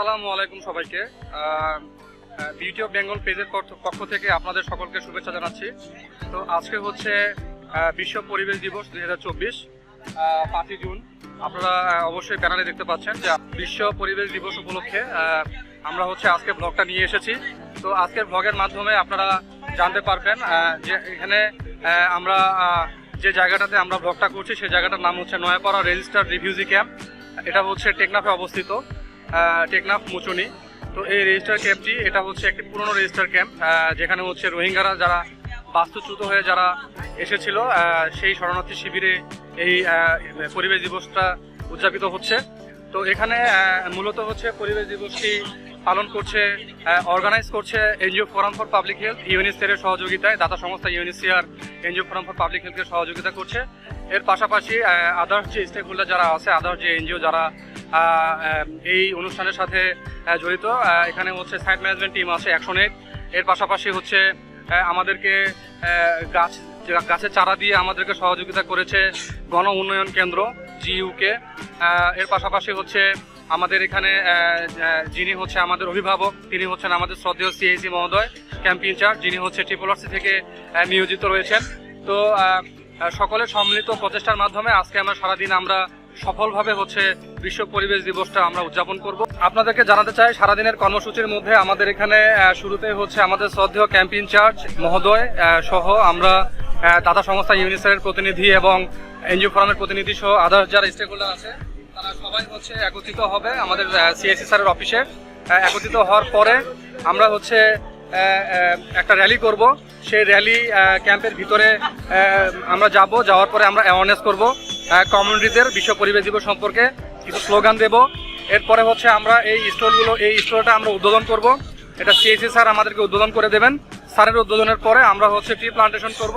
আসসালামু আলাইকুম সবাইকে। বিউটি অফ বেঙ্গল পেজের পক্ষ- থেকে আপনাদের সকলকে শুভেচ্ছা জানাচ্ছি। তো আজকে হচ্ছে বিশ্ব পরিবেশ দিবস দুই হাজার চব্বিশ পাঁচই জুন। আপনারা অবশ্যই ব্যানারে দেখতে পাচ্ছেন যে বিশ্ব পরিবেশ দিবস উপলক্ষে আমরা হচ্ছে আজকে ব্লগটা নিয়ে এসেছি। তো আজকের ব্লগের মাধ্যমে আপনারা জানতে পারবেন যে এখানে আমরা যে জায়গাটাতে আমরা ব্লগটা করছি, সেই জায়গাটার নাম হচ্ছে নয়াপাড়া রেজিস্টার রিভিউজি ক্যাম্প। এটা হচ্ছে টেকনাফে অবস্থিত। টেকনাফ মুচুনি। তো এই রেজিস্টার ক্যাম্পটি এটা হচ্ছে একটি পুরনো রেজিস্টার ক্যাম্প যেখানে হচ্ছে রোহিঙ্গারা যারা বাস্তুচ্যুত হয়ে যারা এসেছিল সেই শরণার্থী শিবিরে এই পরিবেশ দিবসটা উদযাপিত হচ্ছে। তো এখানে মূলত হচ্ছে পরিবেশ দিবসটি পালন করছে অর্গানাইজ করছে NGO forum for public health, ইউনিসেফের সহযোগিতায়, দাতা সংস্থা ইউনিসিআর, এনজিও ফোরাম ফর পাবলিক হেলথকে সহযোগিতা করছে। এর পাশাপাশি আদার্স যে স্টেক হোল্ডার যারা আছে আদার্স যে এনজিও যারা এই অনুষ্ঠানের সাথে জড়িত। এখানে হচ্ছে সাইট ম্যানেজমেন্ট টিম আছে একশো এর পাশাপাশি হচ্ছে আমাদেরকে গাছ, গাছের চারা দিয়ে আমাদেরকে সহযোগিতা করেছে গণ উন্নয়ন কেন্দ্র জিইউকে এর পাশাপাশি হচ্ছে আমাদের এখানে যিনি হচ্ছে আমাদের অভিভাবক, তিনি হচ্ছেন আমাদের শ্রদ্ধেয় সিএসি মহোদয় ক্যাম্প ইনচার্জ যিনি হচ্ছে ট্রিপলআরসি থেকে নিয়োজিত রয়েছেন। তো সকলের সম্মিলিত প্রচেষ্টার মাধ্যমে আজকে আমরা সারাদিন আমরা সফলভাবে হচ্ছে বিশ্ব পরিবেশ দিবসটা আমরা উদযাপন করব। আপনাদেরকে জানাতে চাই, সারাদিনের কর্মসূচির মধ্যে আমাদের এখানে শুরুতে হচ্ছে আমাদের শ্রদ্ধেয় ক্যাম্প ইনচার্জ মহোদয় সহ আমরা দাতা সংস্থা ইউনিসেফের প্রতিনিধি এবং এনজিও ফোরামের প্রতিনিধি সহ আদার্স যারা স্টেক হোল্ডার আছে, তারা সবাই হচ্ছে একত্রিত হবে আমাদের সিএসসি স্যারের অফিসে একত্রিত হওয়ার পরে আমরা হচ্ছে একটা র্যালি করব। সেই র্যালি ক্যাম্পের ভিতরে আমরা যাব, যাওয়ার পরে আমরা অ্যাওয়ারনেস করব কমিউনিটিদের বিশ্ব পরিবেশ দিবস সম্পর্কে কিছু স্লোগান দেব। এরপরে হচ্ছে আমরা এই স্টলগুলো, এই স্টলটা আমরা উদ্বোধন করব। এটা সিএসসি স্যার আমাদেরকে উদ্বোধন করে দেবেন। স্যারের উদ্বোধনের পরে আমরা হচ্ছে ট্রি প্লান্টেশন করব।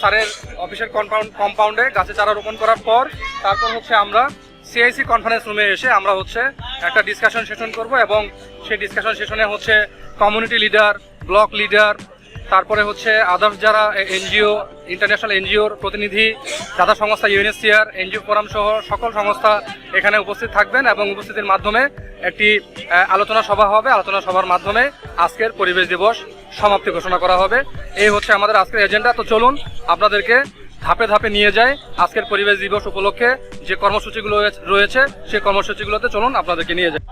স্যারের অফিসের কম্পাউন্ড কম্পাউন্ডে গাছে চারা রোপণ করার পর, তারপর হচ্ছে আমরা সিআইসি কনফারেন্স রুমে এসে আমরা হচ্ছে একটা ডিসকাশন সেশন করব এবং সেই ডিসকাশন সেশনে হচ্ছে কমিউনিটি লিডার ব্লক লিডার তারপরে হচ্ছে আদার্স যারা এনজিও ইন্টারন্যাশনাল এনজিওর প্রতিনিধি, দাদা সংস্থা ইউএনএসসিআর এনজিও ফোরাম সহ সকল সংস্থা এখানে উপস্থিত থাকবেন এবং উপস্থিতির মাধ্যমে একটি আলোচনা সভা হবে। আলোচনা সভার মাধ্যমে আজকের পরিবেশ দিবস সমাপ্তি ঘোষণা করা হবে। এই হচ্ছে আমাদের আজকের এজেন্ডা তো চলুন, আপনাদেরকে ধাপে ধাপে নিয়ে যায় আজকের পরিবেশ দিবস উপলক্ষে যে কর্মসূচিগুলো রয়েছে- সেই কর্মসূচিগুলোতে চলুন আপনাদেরকে নিয়ে যায়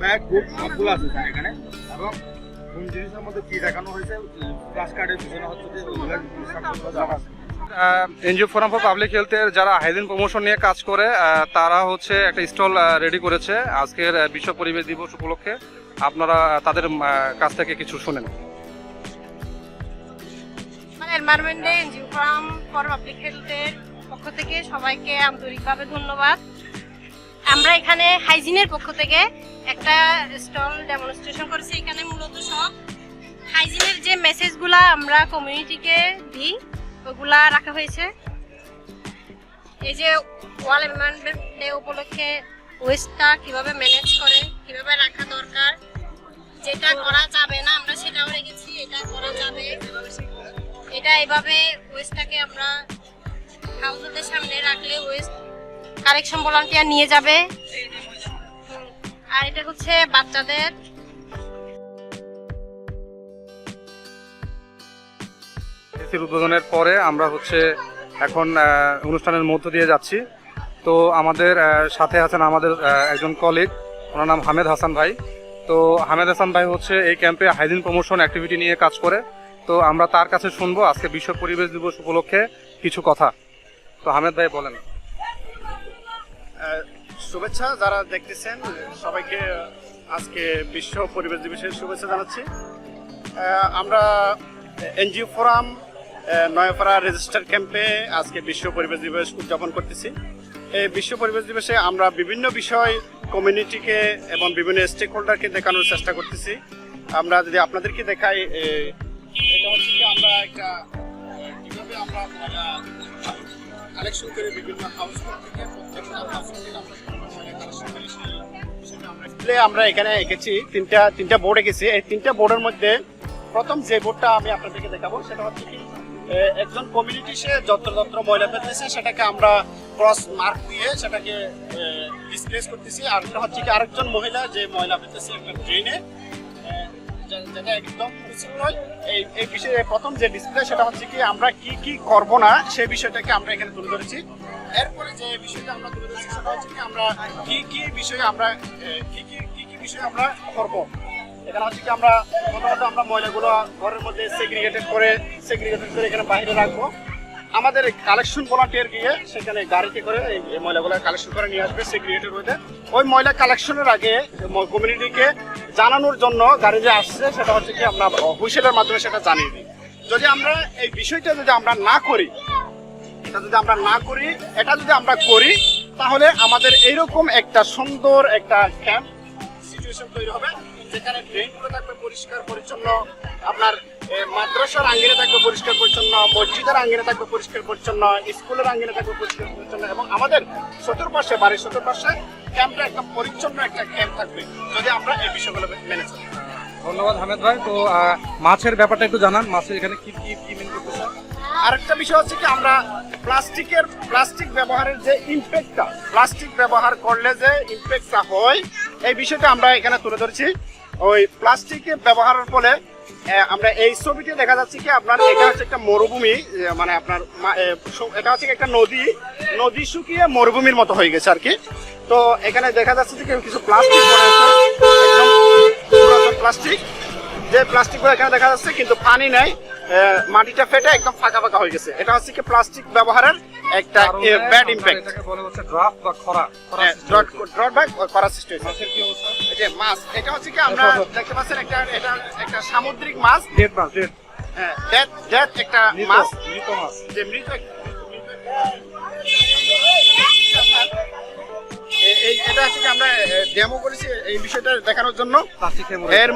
ব্যাগ বুক সবগুলো আছে স্যার এখানে। এবং কোন জিনিসের মধ্যে কি দেখানো হয়েছে ক্লাস কার্ডের পিছনে হচ্ছে যে আছে। এনজিও ফোরাম ফর পাবলিক হেলথের যারা হাইজিন প্রমোশন নিয়ে কাজ করে তারা হচ্ছে একটা স্টল রেডি করেছে। আজকের বিশ্ব পরিবেশ দিবস উপলক্ষে আপনারা তাদের কাছ থেকে কিছু শুনেন। এনভায়রনমেন্টে এনজিও ফোরাম ফর পাবলিক হেলথের পক্ষ থেকে সবাইকে আন্তরিকভাবে ধন্যবাদ। আমরা এখানে হাইজিনের পক্ষ থেকে একটা স্টল ডেমনস্ট্রেশন করেছি। এখানে মূলত সব হাইজিনের যে মেসেজগুলা আমরা কমিউনিটিকে দিই, ওগুলা রাখা হয়েছে। এই যে ওয়াল এনভায়রনমেন্ট ডে উপলক্ষে ওয়েস্টটা কীভাবে ম্যানেজ করে, কীভাবে রাখা দরকার, যেটা করা যাবে না আমরা সেটাও রেখেছি, এটা করা যাবে। এটা এভাবে ওয়েস্টটাকে আমরা হাউসের সামনে রাখলে ওয়েস্ট কালেকশন ভলান্টিয়ার নিয়ে যাবে। আর এটা হচ্ছে বাচ্চাদের। উদ্বোধনের পরে আমরা হচ্ছে এখন অনুষ্ঠানের মধ্য দিয়ে যাচ্ছি। তো আমাদের সাথে আছেন আমাদের একজন কলিগ ওনার নাম হামেদ হাসান ভাই। তো হামেদ হাসান ভাই হচ্ছে এই ক্যাম্পে হাইজিন প্রমোশন অ্যাক্টিভিটি নিয়ে কাজ করে। তো আমরা তার কাছে শুনব আজকে বিশ্ব পরিবেশ দিবস উপলক্ষে কিছু কথা। তো হামেদ ভাই, বলেন। শুভেচ্ছা যারা দেখতেছেন, সবাইকে আজকে বিশ্ব পরিবেশ দিবসের শুভেচ্ছা জানাচ্ছি। আমরা এনজিও ফোরাম নয়াপাড়া রেজিস্টার ক্যাম্পে আজকে বিশ্ব পরিবেশ দিবস উদযাপন করতেছি। এই বিশ্ব পরিবেশ দিবসে আমরা বিভিন্ন বিষয় কমিউনিটিকে এবং বিভিন্ন স্টেক হোল্ডারকে দেখানোর চেষ্টা করতেছি। আমরা যদি আপনাদেরকে দেখাই এটা হচ্ছে আমরা একটা কীভাবে আমরা কালেকশন করে বিভিন্ন হাউস আমরা আমরা এখানে এঁকেছি, তিনটা তিনটা বোর্ড এঁকেছি। এই তিনটা বোর্ডের মধ্যে প্রথম যে বোর্ডটা আমি আপনাদেরকে দেখাবো, সেটা হচ্ছে কি একজন কমিউনিটি সে যত্র যত্র ময়লা ফেলতেছে, সেটাকে আমরা ক্রস মার্ক দিয়ে সেটাকে ডিসপ্লেস করতেছি। আর হচ্ছে কি, আরেকজন মহিলা যে ময়লা ফেলতেছে একটা ড্রেনে একদম উচিত নয়। এই বিষয়ে প্রথম যে ডিসপ্লে সেটা হচ্ছে কি আমরা কি কি করব না সেই বিষয়টাকে আমরা এখানে তুলে ধরেছি। এরপরে যে বিষয়টা আমরা তুলে ধরেছি, সেটা হচ্ছে কি আমরা কি কি বিষয়ে আমরা কি কি কি কি বিষয়ে আমরা করব। এখানে হচ্ছে কি আমরা প্রথমত আমরা ময়লাগুলো ঘরের মধ্যে সেগ্রিগেটেড করে সেগ্রিগেটেড করে এখানে বাইরে রাখব। আমাদের কালেকশন ভলান্টিয়ার গিয়ে সেখানে গাড়িতে করে এই ময়লাগুলো কালেকশন করে নিয়ে আসবে সেগ্রিগেটেড হতে ওই ময়লা কালেকশনের আগে কমিউনিটিকে জানানোর জন্য গাড়ি যে আসছে, সেটা হচ্ছে কি আমরা হুইসেলের মাধ্যমে সেটা জানিয়ে দিই। যদি আমরা এই বিষয়টা যদি আমরা না করি, এটা যদি আমরা না করি, এটা যদি আমরা করি, তাহলে আমাদের এইরকম একটা সুন্দর একটা ক্যাম্প সিচুয়েশন তৈরি হবে, যেখানে ড্রেনগুলো থাকবে পরিষ্কার, পরিচ্ছন্ন, আপনার মাদ্রাসার আঙ্গিনে থাকবে পরিষ্কার পরিচ্ছন্ন মসজিদের আঙ্গিনে থাকবে পরিষ্কার পরিচ্ছন্ন স্কুলের আঙ্গিনে থাকবে পরিষ্কার পরিচ্ছন্ন এবং আমাদের চতুর্পাশে বাড়ির চতুর্পাশে ক্যাম্পটা একটা পরিচ্ছন্ন একটা ক্যাম্প থাকবে। যদি আমরা এই বিষয়গুলো মেনে চলি। ধন্যবাদ হামেদ ভাই। তো মাছের ব্যাপারটা একটু জানান। মাছের এখানে কি কি কি মিন করতেছে আরেকটা বিষয় হচ্ছে কি আমরা প্লাস্টিকের প্লাস্টিক ব্যবহারের যে ইমপ্যাক্টটা প্লাস্টিক ব্যবহার করলে যে ইমপ্যাক্টটা হয় এই বিষয়টা আমরা এখানে তুলে ধরছি। ওই প্লাস্টিকের ব্যবহারের ফলে আমরা এই ছবিতে দেখা যাচ্ছে কি আপনার এটা হচ্ছে একটা মরুভূমি মানে আপনার এটা হচ্ছে একটা নদী নদী শুকিয়ে মরুভূমির মতো হয়ে গেছে আর কি। তো এখানে দেখা যাচ্ছে যে কিছু প্লাস্টিক পড়ে আছে, একদম প্লাস্টিক। যে প্লাস্টিকগুলো এখানে দেখা যাচ্ছে কিন্তু পানি নেই মাটিটা ফেটে একদম ফাঁকা ফাঁকা হয়ে গেছে। এটা হচ্ছে কি প্লাস্টিক ব্যবহারের একটা ব্যাড ইম্প্যাক্ট এটাকে বলে হচ্ছে ড্রাফট বা খরা খরা ড্রট করার সৃষ্টি হয়েছে। মাছের কি অবস্থা? এই যে মাছ এটা হচ্ছে কি আমরা দেখো, দেখো। দেখতে পাচ্ছেন একটা এটা একটা সামুদ্রিক মাছ। ডেড মাছ ডেড হ্যাঁ ডেথ ডেথ একটা মাছ। মৃত মাছ। যে মৃত এই এটা হচ্ছে কি আমরা ডেমো করেছি এই বিষয়টা দেখানোর জন্য। এর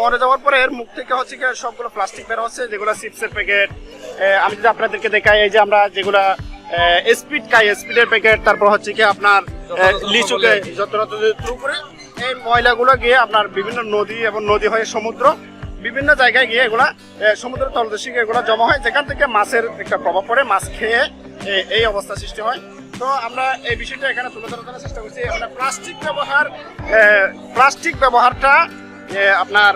মরে যাওয়ার পরে এর মুখ থেকে হচ্ছে কি সবগুলো প্লাস্টিক বের হচ্ছে যেগুলো চিপসের প্যাকেট আমি যদি আপনাদেরকে দেখাই এই যে আমরা যেগুলো স্পিড খাই স্পিডের প্যাকেট তারপর হচ্ছে কি আপনার লিচুকে বলে। যত যত থ্রু করে এই ময়লাগুলো গিয়ে আপনার বিভিন্ন নদী এবং নদী হয়ে সমুদ্র বিভিন্ন জায়গায় গিয়ে এগুলা সমুদ্রের তলদেশে গিয়ে এগুলা জমা হয় যেখান থেকে মাছের একটা প্রভাব পড়ে মাছ খেয়ে এই অবস্থা সৃষ্টি হয় তো আমরা এই বিষয়টা এখানে তুলে ধরার চেষ্টা করছি আমরা প্লাস্টিক ব্যবহার প্লাস্টিক ব্যবহারটা আপনার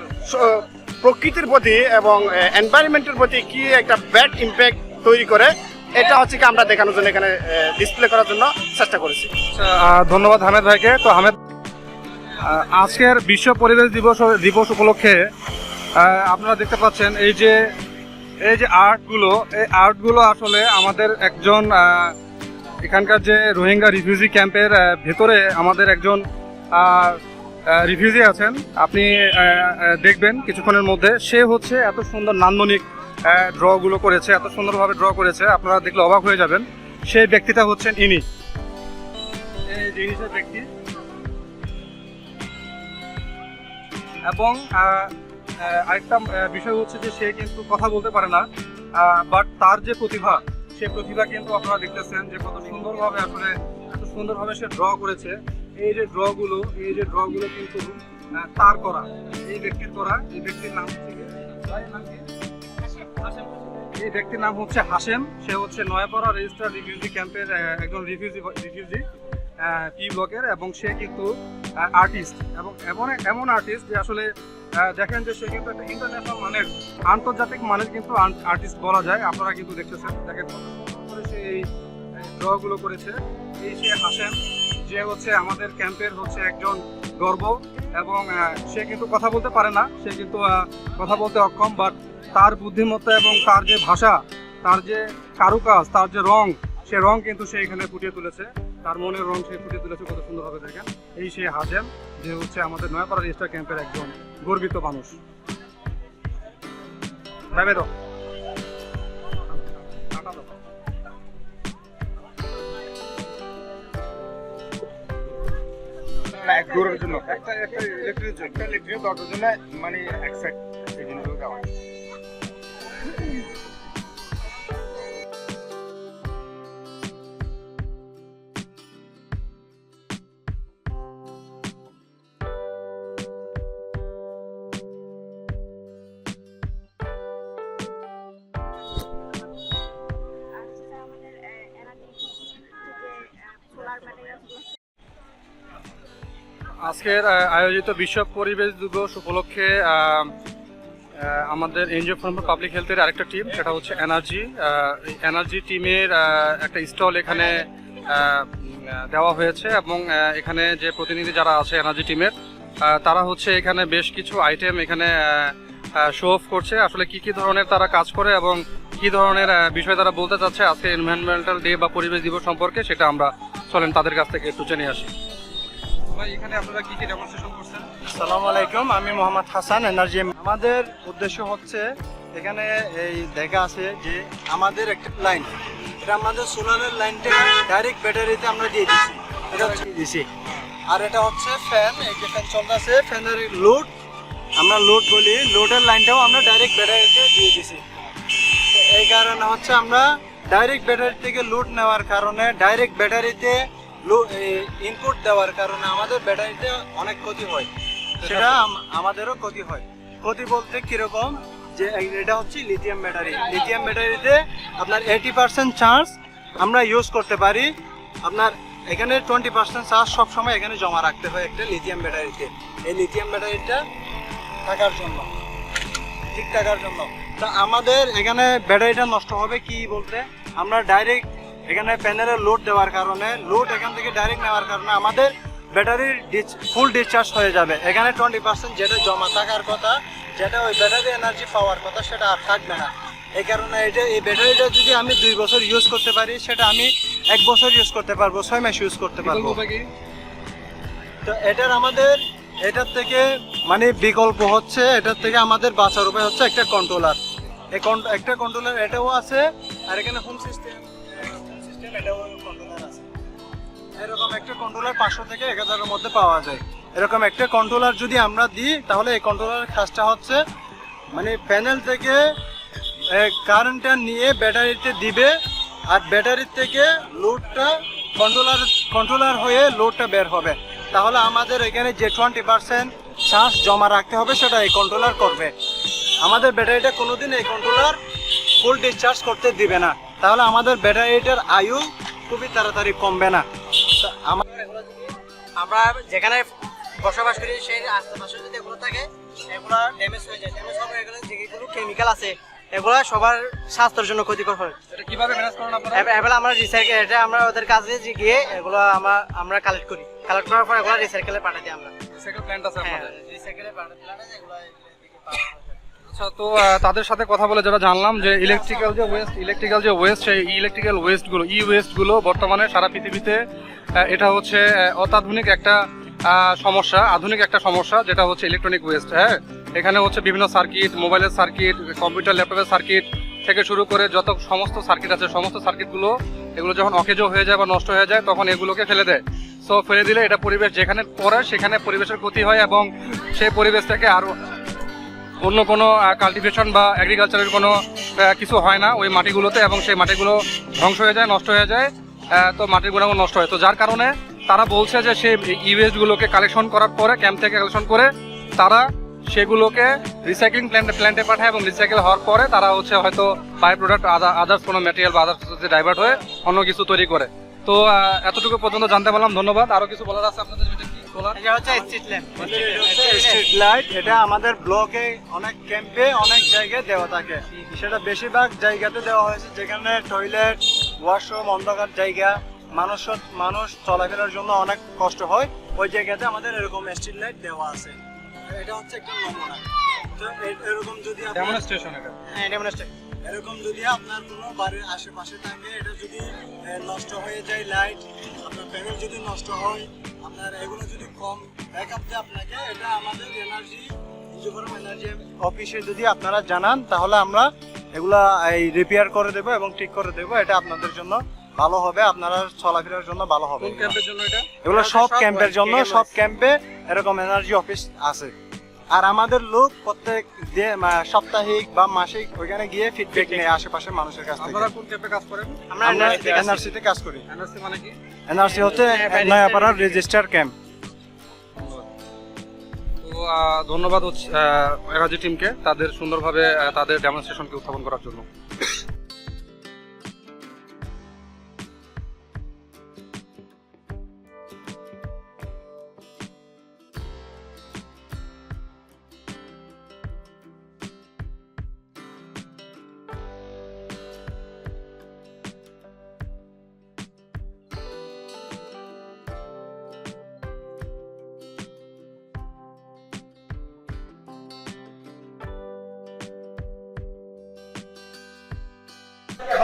প্রকৃতির প্রতি এবং এনভায়রনমেন্টের প্রতি কি একটা ব্যাড ইম্প্যাক্ট তৈরি করে এটা হচ্ছে কি আমরা দেখানোর জন্য এখানে ডিসপ্লে করার জন্য চেষ্টা করেছি। আচ্ছা, ধন্যবাদ হামেদ ভাইকে। তো হামেদ আজকের বিশ্ব পরিবেশ দিবস দিবস উপলক্ষে আপনারা দেখতে পাচ্ছেন এই যে এই যে আর্টগুলো এই আর্টগুলো আসলে আমাদের একজন এখানকার যে রোহিঙ্গা রিফিউজি ক্যাম্পের ভেতরে আমাদের একজন রিফিউজি আছেন। আপনি দেখবেন কিছুক্ষণের মধ্যে। সে হচ্ছে এত সুন্দর নান্দনিক ড্রগুলো করেছে, এত সুন্দরভাবে ড্র করেছে, আপনারা দেখলে অবাক হয়ে যাবেন সেই ব্যক্তিটা হচ্ছেন ইনি ব্যক্তি এবং আরেকটা বিষয় হচ্ছে যে সে কিন্তু কথা বলতে পারে না বাট তার যে প্রতিভা সেই প্রতিভা কিন্তু আপনারা দেখতেছেন যে কত সুন্দরভাবে আসলে, এত সুন্দরভাবে সে ড্র করেছে এই যে ড্রগুলো এই যে ড্রগুলো কিন্তু তার করা, এই ব্যক্তির করা, এই ব্যক্তির নাম হচ্ছে কি? নাম কি? এই ব্যক্তির নাম হচ্ছে হাসেম। সে হচ্ছে নয়াপাড়া রেজিস্টার রিফিউজি ক্যাম্পের একজন রিফিউজি রিফিউজি পি ব্লকের এবং সে কিন্তু আর্টিস্ট এবং এমন এমন আর্টিস্ট যে আসলে দেখেন যে সে কিন্তু একটা ইন্টারন্যাশনাল মানের, আন্তর্জাতিক মানের কিন্তু আর্টিস্ট বলা যায়। আপনারা কিন্তু দেখতেছেন, দেখেন করে সে এই ড্রগুলো করেছে। এই সে হাসেম, যে হচ্ছে আমাদের ক্যাম্পের হচ্ছে একজন গর্ব এবং সে কিন্তু কথা বলতে পারে না। সে কিন্তু কথা বলতে অক্ষম বাট তার বুদ্ধিমত্তা এবং তার যে ভাষা, তার যে কারুকাজ, তার যে রং, সে রং কিন্তু সে এখানে ফুটিয়ে তুলেছে। তার মনের রং সে ফুটিয়ে তুলেছে, কত সুন্দরভাবে দেখেন। এই সে হাজেম, যে হচ্ছে আমাদের নয়াপাড়া রেজিস্টার ক্যাম্পের একজন গর্বিত মানুষ। এক দৌড়ের জন্য। মানে আজকের আয়োজিত বিশ্ব পরিবেশ দিবস উপলক্ষে আমাদের এনজিও ফ্রম পাবলিক হেলথের আরেকটা টিম, সেটা হচ্ছে এনার্জি। এনার্জি টিমের একটা স্টল এখানে দেওয়া হয়েছে এবং এখানে যে প্রতিনিধি যারা আছে এনার্জি টিমের তারা হচ্ছে এখানে বেশ কিছু আইটেম এখানে শো অফ করছে। আসলে কি কি ধরনের তারা কাজ করে এবং কি ধরনের বিষয় তারা বলতে চাচ্ছে আজকে এনভায়রনমেন্টাল ডে বা পরিবেশ দিবস সম্পর্কে, সেটা আমরা চলেন তাদের কাছ থেকে একটু জেনে আসি। ডেমনস্ট্রেশন আলাইকুম, আমি মোহাম্মদ হাসান এনার্জি আমাদের উদ্দেশ্য হচ্ছে এখানে এই দেখা আছে যে আমাদের একটা লাইন এটা আমাদের সোলারের লাইনটা ডাইরেক্ট ব্যাটারিতে আমরা দিয়ে দিছি। এটা হচ্ছে দিছি। আর এটা হচ্ছে ফ্যান এই যে ফ্যান চলতেছে ফ্যানের লোড আমরা লোড বলি লোডের লাইনটাও আমরা ডাইরেক্ট ব্যাটারিতে দিয়ে দিছি। এই কারণে হচ্ছে আমরা ডাইরেক্ট ব্যাটারি থেকে লোড নেওয়ার কারণে ডাইরেক্ট ব্যাটারিতে ইনপুট দেওয়ার কারণে আমাদের ব্যাটারিতে অনেক ক্ষতি হয়। সেটা আমাদেরও ক্ষতি হয়। ক্ষতি বলতে কীরকম? যে এটা হচ্ছে লিথিয়াম ব্যাটারি লিথিয়াম ব্যাটারিতে আপনার এইটি পার্সেন্ট চার্জ আমরা ইউজ করতে পারি। আপনার এখানে টোয়েন্টি পার্সেন্ট চার্জ সবসময় এখানে জমা রাখতে হয় একটা লিথিয়াম ব্যাটারিতে এই লিথিয়াম ব্যাটারিটা থাকার জন্য। ঠিক থাকার জন্য। তা আমাদের এখানে ব্যাটারিটা নষ্ট হবে কি বলতে? আমরা ডাইরেক্ট এখানে প্যানেলে লোড দেওয়ার কারণে লোড এখান থেকে ডাইরেক্ট নেওয়ার কারণে আমাদের ব্যাটারির ফুল ডিসচার্জ হয়ে যাবে। এখানে টোয়েন্টি পার্সেন্ট যেটা জমা থাকার কথা যেটা ওই ব্যাটারি এনার্জি পাওয়ার কথা সেটা আর থাকবে না। এই কারণে এটা এই ব্যাটারিটা যদি আমি দুই বছর ইউজ করতে পারি সেটা আমি এক বছর ইউজ করতে পারব ছয় মাস ইউজ করতে পারব। তো এটার আমাদের এটার থেকে মানে বিকল্প হচ্ছে এটার থেকে আমাদের বাঁচার উপায় হচ্ছে একটা কন্ট্রোলার একটা কন্ট্রোলার এটাও আছে আর এখানে হোম সিস্টেম কন্ট্রোলার এরকম একটা কন্ট্রোলার পাঁচশো থেকে এক হাজারের মধ্যে পাওয়া যায়। এরকম একটা কন্ট্রোলার যদি আমরা দিই, তাহলে এই কন্ট্রোলারের কাজটা হচ্ছে মানে প্যানেল থেকে কারেন্টটা নিয়ে ব্যাটারিতে দিবে, আর ব্যাটারির থেকে লোডটা কন্ট্রোলার কন্ট্রোলার হয়ে লোডটা বের হবে। তাহলে আমাদের এখানে যে টোয়েন্টি পার্সেন্ট চার্জ জমা রাখতে হবে, সেটা এই কন্ট্রোলার করবে। আমাদের ব্যাটারিটা কোনোদিন এই কন্ট্রোলার ফুল ডিসচার্জ করতে দিবে না। তাহলে আমাদের ব্যাটারিটার আয়ু খুবই তাড়াতাড়ি কমবে না। তা আমার যেখানে বসবাস করি সেই আশেপাশে যদি এগুলো থাকে এগুলো ড্যামেজ হয়ে যায়। ড্যামেজ হবে এগুলো যেগুলো কেমিক্যাল আছে এগুলো সবার স্বাস্থ্যের জন্য ক্ষতিকর হয়। এটা কীভাবে ম্যানেজ করেন আপনারা? এব- এবার আমরা রিসাইকেল এটা আমরা ওদের কাছে গিয়ে এগুলো আমরা আমরা কালেক্ট করি। কালেক্ট করার পর এগুলো রিসাইকেলে পাঠিয়ে দিই আমরা। সেকেন্ড প্ল্যান্ট আছে হ্যাঁ আপনাদের রিসাইকেলে পাঠিয়ে দিলে এগুলো। আচ্ছা তো তাদের সাথে কথা বলে যেটা জানলাম যে ইলেকট্রিক্যাল যে ওয়েস্ট ইলেকট্রিক্যাল যে ওয়েস্ট সেই ইলেকট্রিক্যাল ওয়েস্টগুলো ই ওয়েস্টগুলো বর্তমানে সারা পৃথিবীতে এটা হচ্ছে অত্যাধুনিক একটা সমস্যা, আধুনিক একটা সমস্যা, যেটা হচ্ছে ইলেকট্রনিক ওয়েস্ট হ্যাঁ? এখানে হচ্ছে বিভিন্ন সার্কিট মোবাইলের সার্কিট কম্পিউটার ল্যাপটপের সার্কিট থেকে শুরু করে যত সমস্ত সার্কিট আছে, সমস্ত সার্কিটগুলো এগুলো যখন অকেজ হয়ে যায় বা নষ্ট হয়ে যায়, তখন এগুলোকে ফেলে দেয়। সো ফেলে দিলে এটা পরিবেশ যেখানে পড়ে, সেখানে পরিবেশের ক্ষতি হয় এবং সেই পরিবেশটাকে আরও অন্য কোনো কাল্টিভেশন বা এগ্রিকালচারের কোনো কিছু হয় না ওই মাটিগুলোতে এবং সেই মাটিগুলো ধ্বংস হয়ে যায়, নষ্ট হয়ে যায় তো মাটির গুণাগুণ নষ্ট হয়। তো যার কারণে তারা বলছে যে সে ইউএস গুলোকে কালেকশন করার পরে ক্যাম্প থেকে কালেকশন করে, তারা সেগুলোকে রিসাইক্লিং প্ল্যান্টে প্ল্যান্টে পাঠায় এবং রিসাইকেল হওয়ার পরে তারা হচ্ছে হয়তো বাই প্রোডাক্ট আদার্স কোনো ম্যাটেরিয়াল বা আদার্স ডাইভার্ট হয়ে অন্য কিছু তৈরি করে। তো এতটুকু পর্যন্ত জানতে পারলাম, ধন্যবাদ। আরও কিছু বলার আছে আপনাদের? এটা হচ্ছে স্ট্রিট ল্যাম্প স্ট্রিট লাইট এটা আমাদের ব্লকে অনেক ক্যাম্পে অনেক জায়গায় দেওয়া থাকে। সেটা বেশিরভাগ জায়গাতে দেওয়া হয়েছে যেখানে টয়লেট ওয়াশরুম অন্ধকার জায়গা মানুষ মানুষ চলাফেরার জন্য অনেক কষ্ট হয়। ওই জায়গাতে আমাদের এরকম স্ট্রিট লাইট দেওয়া আছে। এটা হচ্ছে একটা নমুনা। তো এরকম যদি এটা। হ্যাঁ এরকম যদি আপনার কোনো বাড়ির আশেপাশে থাকে এটা যদি নষ্ট হয়ে যায় লাইট আপনার প্যানেল যদি নষ্ট হয় আপনার এগুলো যদি কম ব্যাকআপ দেয় আপনাকে এটা আমাদের এনার্জি অফিসে যদি আপনারা জানান তাহলে আমরা এগুলা এই রিপেয়ার করে দেবো এবং ঠিক করে দেবো। এটা আপনাদের জন্য ভালো হবে আপনারা চলাফেরার জন্য ভালো হবে কোন ক্যাম্পের জন্য এটা? এগুলো সব ক্যাম্পের জন্য সব ক্যাম্পে এরকম এনার্জি অফিস আছে। আর আমাদের লোক প্রত্যেক সাপ্তাহিক বা মাসিক ওইখানে গিয়ে ফিডব্যাক নেয় আশেপাশের মানুষের কাছ থেকে। আপনারা কোন ক্যাম্পে কাজ করেন? আমরা আমরা NRC তে কাজ করি। এনআরসি তে কাজ করি। এনআরসি মানে কি? এনআরসি হচ্ছে নয়াপাড়ার রেজিস্টার ক্যাম্প তো ধন্যবাদ হচ্ছে এরাজি টিমকে তাদের সুন্দরভাবে তাদের ডেমনস্ট্রেশনকে উত্থাপন করার জন্য।